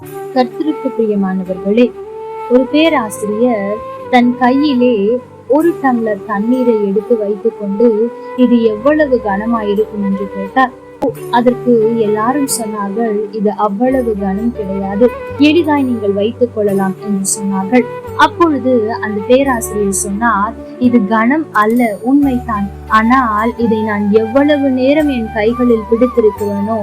கர்த்தருக்கு பிரியமானவர்களே ஒரு பேராசிரியர் தன் கையிலே ஒரு டம்ளர் தண்ணீரை எடுத்து வைத்துக்கொண்டு இது எவ்வளவு கனமாயிருக்கும் என்று கேட்டார். அதற்கு எல்லாரும் சொன்னார்கள் இது அவ்வளவு கனம் கிடையாது. எளிதாய் நீங்கள் வைத்துக் கொள்ளலாம் என்று சொன்னார்கள். அப்பொழுது அந்த பேராசிரியர் சொன்னார் இது கனம் அல்ல உண்மைதான். ஆனால் இதை நான் எவ்வளவு நேரம் என் கைகளில் பிடித்திருக்கிறேனோ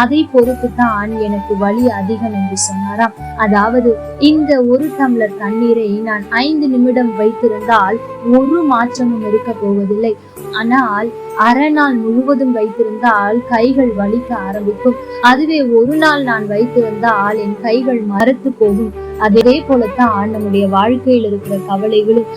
அதை பொறுத்து தான் எனக்கு வலி அதிகம் என்று சொன்னாராம். அதாவது இந்த ஒரு டம்ளர் தண்ணீரை நான் ஐந்து நிமிடம் வைத்திருந்தால் ஒரு மாற்றமும் இருக்க போவதில்லை. ஆனால் அரை நாள் முழுவதும் வைத்திருந்தால் கைகள் வலிக்க ஆரம்பிக்கும். அதுவே ஒரு நாள் நான் வைத்திருந்தால் என் கைகள் மறுத்து போகும். அதே போலத்தான் நம்முடைய வாழ்க்கையில் இருக்கிற கவலைகளும்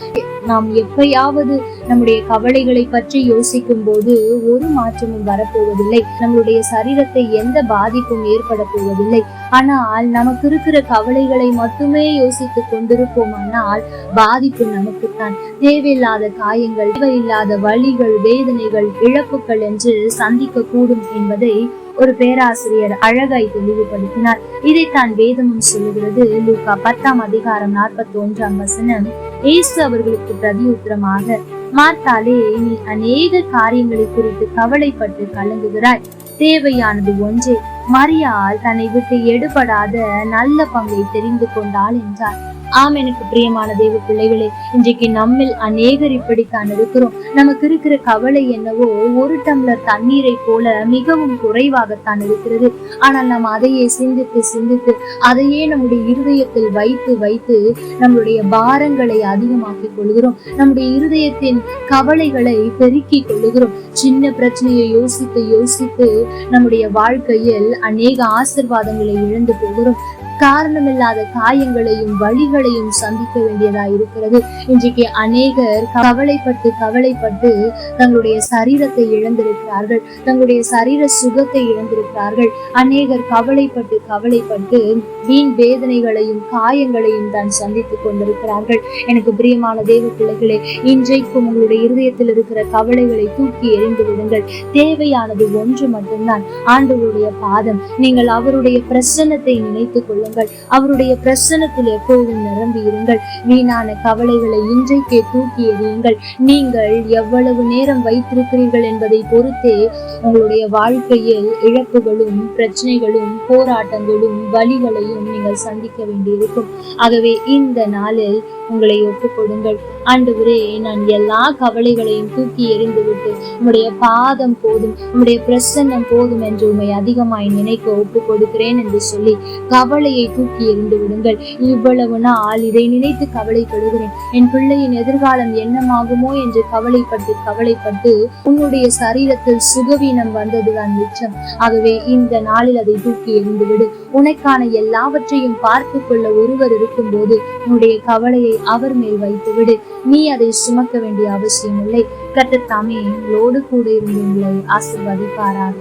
நாம் எப்பயாவது நம்முடைய கவலைகளை பற்றி யோசிக்கும் போது ஒரு மாற்றமும் வரப்போவதில்லை. நம்மளுடைய சரீரத்தை எந்த பாதிப்பும் ஏற்பட போவதில்லை ஆனால் நமக்கு இருக்கிற கவலைகளை மட்டுமே யோசித்துக் கொண்டிருப்போமானால் பாதிப்பு நமக்குத்தான். தேவையில்லாத காயங்கள் தேவையில்லாத வலிகள் வேதனைகள் இழப்புகள் என்று சந்திக்க கூடும் என்பதை ஒரு பேராசிரியர் அழகாய் தெளிவுபடுத்தினார். இதைத்தான் வேதமும் சொல்லுகிறது. லூகா பத்தாம் அதிகாரம் நாற்பத்தி ஒன்றாம் வசனம். இயேசு அவர்களுக்கு பிரதியுத்தரமாக மார்த்தாலே நீ அநேக காரியங்களை குறித்து கவலைப்பட்டு கலங்குகிறாய். தேவையானது ஒன்றே. மரியாள் தன்னை விட்டு எடுபடாத நல்ல பங்கை தெரிந்து கொண்டாள் என்றார். ஆம் எனக்கு பிரியமான தெய்வ பிள்ளைகளே இன்றைக்கு நம்மில் அநேகர் இப்படித்தான் இருக்கிறோம். நமக்கு இருக்கிற கவலை என்னவோ ஒரு டம்ளர் தண்ணீரை போல மிகவும் குறைவாகத்தான் இருக்கிறது. ஆனால் நாம் அதையே சிந்தித்து சிந்தித்து அதையே நம்முடைய இருதயத்தில் வைத்து வைத்து நம்மளுடைய பாரங்களை அதிகமாக்கி கொள்கிறோம். நம்முடைய இருதயத்தின் கவலைகளை பெருக்கி கொள்கிறோம். சின்ன பிரச்சனையை யோசித்து யோசித்து நம்முடைய வாழ்க்கையில் அநேக ஆசிர்வாதங்களை இழந்து போகிறோம். காரணமில்லாத காயங்களையும் வழிகளையும் சந்திக்க வேண்டியதா இருக்கிறது. இன்றைக்கு அநேகர் கவலைப்பட்டு கவலைப்பட்டு தங்களுடைய சரீரத்தை இழந்திருக்கிறார்கள். தங்களுடைய சரீர சுகத்தை இழந்திருக்கிறார்கள். அநேகர் கவலைப்பட்டு கவலைப்பட்டு வீண் வேதனைகளையும் காயங்களையும் தான் சந்தித்துக் கொண்டிருக்கிறார்கள். எனக்கு பிரியமான தேவ பிள்ளைகளே இன்றைக்கும் உங்களுடைய இருதயத்தில் இருக்கிற கவலைகளை தூக்கி எறிந்து விடுங்கள். தேவையானது ஒன்று மட்டும்தான் ஆண்டவருடைய பாதம். நீங்கள் அவருடைய பிரசன்னத்தை நினைத்துக் கொள்ளுங்கள் அவருடைய பிரசனத்தில் எப்பொழுதும் நிரம்பி இருங்கள். வீணான கவலைகளை இன்றைக்கே தூக்கி எறியுங்கள். நீங்கள் எவ்வளவு நேரம் வைத்திருக்கிறீர்கள் என்பதை பொறுத்தே உங்களுடைய வாழ்க்கையில் இழப்புகளும் பிரச்சனைகளும் போராட்டங்களும் வழிகளையும் நீங்கள் சந்திக்க வேண்டியிருக்கும். ஆகவே இந்த நாளில் உங்களை ஒப்புக் கொடுங்கள் ஆண்டவரே நான் எல்லா கவலைகளையும் தூக்கி எறிந்துவிட்டு உம்முடைய பாதம் போதும் உம்முடைய பிரசன்னம் போதும் என்று உண்மை அதிகமாய் நினைக்க ஒப்புக் கொடுக்கிறேன் என்று சொல்லி கவலை பிள்ளையை தூக்கி எறிந்து விடுங்கள். இவ்வளவு நாள் இதை நினைத்து கவலைப்படுகிறேன் என் பிள்ளையின் எதிர்காலம் என்னமாகுமோ என்று கவலைப்பட்டு கவலைப்பட்டு உன்னுடைய சரீரத்தில் சுகவீனம் வந்ததுதான் மிச்சம். ஆகவே இந்த நாளில் அதை தூக்கி எறிந்து விடு. உனக்கான எல்லாவற்றையும் பார்த்து கொள்ள ஒருவர் இருக்கும்போது உன்னுடைய கவலையை அவர் மேல் வைத்து விடு. நீ அதை சுமக்க வேண்டிய அவசியம் இல்லை. கட்டத்தாமே உங்களோடு கூட இருந்து உங்களை ஆசிர்வதிப்பாராக.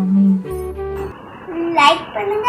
ஆமே லைக் பண்ணுங்க